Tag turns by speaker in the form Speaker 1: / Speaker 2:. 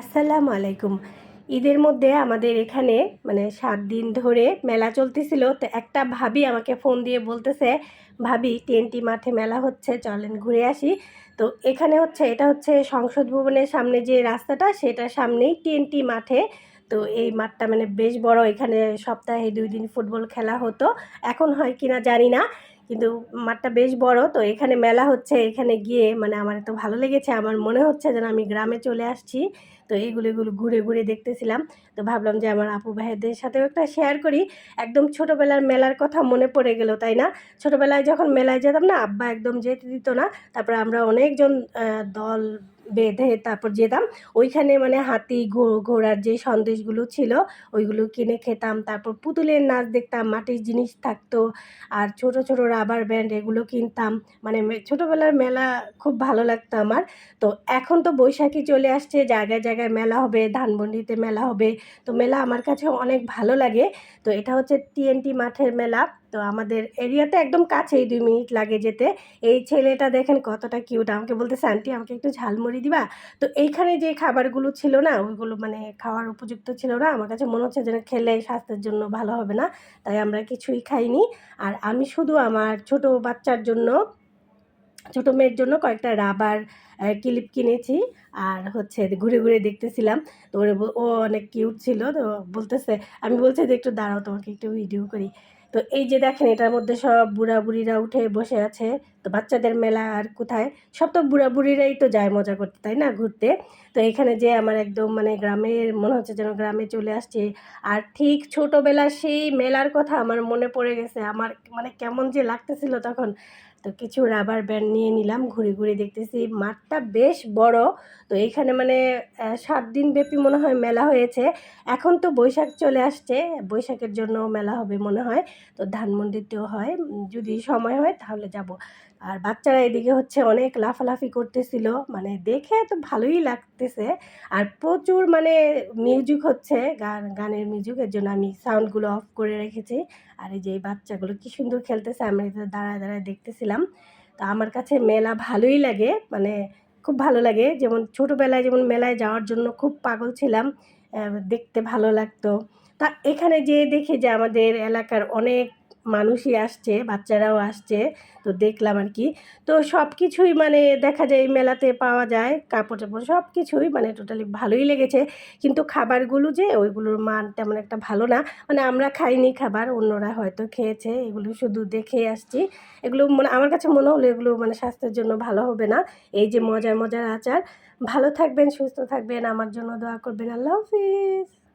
Speaker 1: আসসালামু আলাইকুম। ঈদের মধ্যে আমাদের এখানে মানে সাত দিন ধরে মেলা চলতেছিল। তো একটা ভাবি আমাকে ফোন দিয়ে বলতেছে, ভাবি টিএনটি মাঠে মেলা হচ্ছে, চলেন ঘুরে আসি। তো এখানে হচ্ছে, এটা হচ্ছে সংসদ ভবনের সামনে যে রাস্তাটা, সেটার সামনেই টিএনটি মাঠে। তো এই মাঠটা মানে বেশ বড়, এখানে সপ্তাহে দুই দিন ফুটবল খেলা হতো। এখন হয় কিনা জানি না। কিন্তু মাঠটা বেশ বড়, তো এখানে মেলা হচ্ছে, এখানে গিয়ে মানে আমার এত ভালো লেগেছে, আমার মনে হচ্ছে যেন আমি গ্রামে চলে আসছি, তো এইগুলো এগুলো ঘুরে ঘুরে দেখতেছিলাম, তো ভাবলাম যে আমার আপু ভাইদের সাথেও একটা শেয়ার করি, একদম ছোটোবেলার মেলার কথা মনে পড়ে গেল, তাই না? ছোটোবেলায় যখন মেলায় যেতাম না, আব্বা একদম যেতে দিত না, তারপরে আমরা অনেকজন দল বেঁধে তারপর যেতাম। ওইখানে মানে হাতি ঘোড়ার যে সন্দেশগুলো ছিল, ওইগুলো কিনে খেতাম। তারপর পুতুলের নাচ দেখতাম, মাটির জিনিস থাকতো, আর ছোট ছোট রাবার ব্যান্ড এগুলো কিনতাম। মানে ছোটোবেলার মেলা খুব ভালো লাগতো আমার। তো এখন তো বৈশাখী চলে আসছে, জায়গায় জায়গায় মেলা হবে, ধানমন্ডিতে মেলা হবে। তো মেলা আমার কাছে অনেক ভালো লাগে। তো এটা হচ্ছে টিএনটি মাঠের মেলা। তো আমাদের এরিয়াতে একদম কাছেই, দুই মিনিট লাগে যেতে। এই ছেলেটা দেখেন কতটা কিউট আমাকে বলতেছে, আন্টি, আমাকে একটু ঝালমুড়ি দিবা? তো এইখানে যে খাবারগুলো ছিল না, ওইগুলো মানে খাওয়ার উপযুক্ত ছিল না। আমার কাছে মনে হচ্ছে যেন খেলে স্বাস্থ্যের জন্য ভালো হবে না, তাই আমরা কিছুই খাইনি। আর আমি শুধু আমার ছোট বাচ্চার জন্য, ছোটো মেয়ের জন্য কয়েকটা রাবার ক্লিপ কিনেছি। আর হচ্ছে ঘুরে ঘুরে দেখতেছিলাম। তো ও অনেক কিউট ছিল, তো বলতেছে, আমি বলছি যে, একটু দাঁড়াও, তোমাকে একটু ভিডিও করি। তো এই যে দেখেন এটার মধ্যে সব বুড়া বুড়িরা উঠে বসে আছে। তো বাচ্চাদের মেলা আর কোথায়? সব তো বুড়া বুড়িরাই তো যায় মজা করতে, তাই না? ঘুরতে। তো এখানে যে আমার একদম মানে গ্রামের, মনে হচ্ছে যেন গ্রামে চলে আসছে। আর ঠিক ছোটোবেলা সেই মেলার কথা আমার মনে পড়ে গেছে। আমার মানে কেমন যে লাগতেছিল তখন। তো কিছু রাবার ব্যান্ড নিয়ে নিলাম, ঘুরে ঘুরে দেখতেছি। মাঠটা বেশ বড়। তো এইখানে মানে সাত দিন ব্যাপী মনে হয় মেলা হয়েছে। এখন তো বৈশাখ চলে আসছে। বৈশাখের জন্য মেলা হবে মনে হয়। তো ধানমন্ডিতেও হয়। যদি সময় হয় তাহলে যাব। আর বাচ্চারা এদিকে হচ্ছে অনেক লাফালাফি করতেছিল। মানে দেখে তো ভালোই লাগতেছে। আর প্রচুর মানে মিউজিক হচ্ছে, গান, গানের মিউজিক, এর জন্য আমি সাউন্ডগুলো অফ করে রেখেছি। আর এই যে বাচ্চাগুলো কি সুন্দর খেলতেছে এটা দাঁড়ায় দাঁড়ায় দেখতেছিলাম। তো আমার কাছে মেলা ভালোই লাগে মানে খুব ভালো লাগে। যেমন ছোটোবেলায় যেমন মেলায় যাওয়ার জন্য খুব পাগল ছিলাম দেখতে ভালো লাগতো। তা এখানে যেয়ে দেখি যে আমাদের এলাকার অনেক মানুষই আসছে, বাচ্চারাও আসছে, তো দেখলাম আর কি। তো সব কিছুই মানে দেখা যায় মেলাতে পাওয়া যায়, কাপড় টাপড় সব কিছুই মানে টোটালি ভালোই লেগেছে। কিন্তু খাবারগুলো যে ওইগুলোর মান তেমন একটা ভালো না। মানে আমরা খাইনি খাবার, অন্যরা হয়তো খেয়েছে, এগুলো শুধু দেখে আসছি। এগুলো মানে আমার কাছে মনে হলো এগুলো মানে স্বাস্থ্যের জন্য ভালো হবে না। এই যে মজার মজার আচার। ভালো থাকবেন, সুস্থ থাকবেন, আমার জন্য দোয়া করবেন। আল্লাহ হাফিজ।